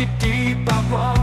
deep, deep I walk.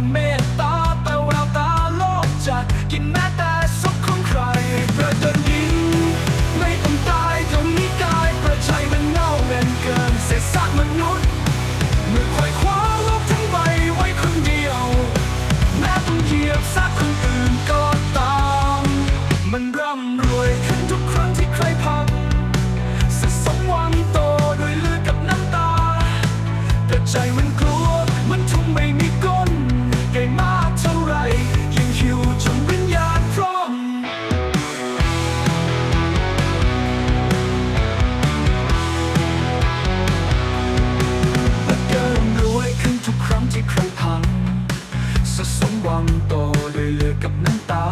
สะสมโตด้วยเลือดกับน้ำตา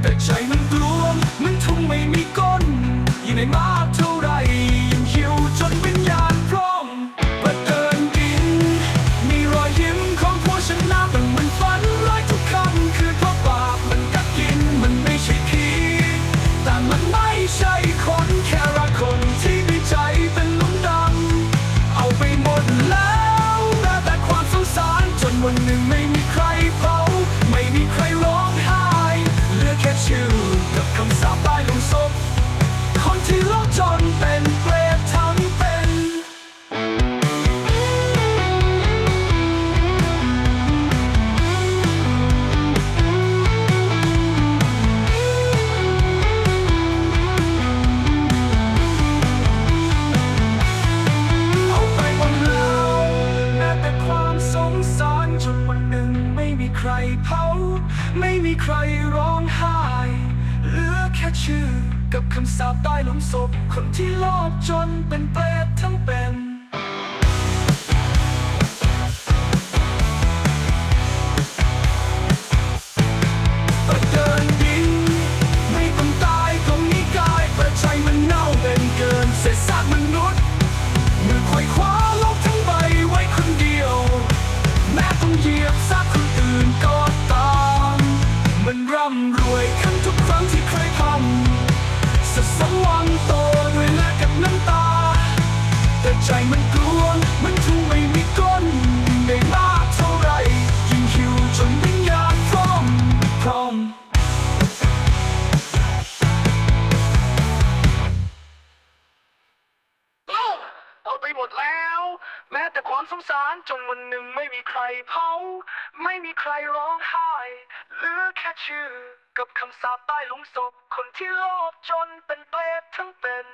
แต่ใจมันกลัวมันทุ่งไม่มีก้นยิ่งในมากเท่าไรยิ่งหิวจนวิญญาณพร้อมและเดินดิน มีรอยยิ้มของผู้ชนะแต่มันฝันร้ายทุกคำคือเพราะบาปมันกัดกินมันไม่ใช่ผีแต่มันไม่ใช่คนแค่รักคนที่มีใจเป็นหลุมดำเอาไปหมดแล้วแม้แต่ความสงสารจนวันหนึ่งไม่ ม่มีใครร้องไห้เหลือแค่ชื่อกับคำสาปใต้หลุมศพคนที่ลอบจนเป็น มั ไปหมดแล้ว แม้แต่ความสงสารจนวันหนึ่งไม่มีใครเผาไม่มีใครร้องไห้เหลือแค่ชื่อ กับคำสาปใต้หลุมศพคนที่โลภจนเป็นเปรตทั้งเป็น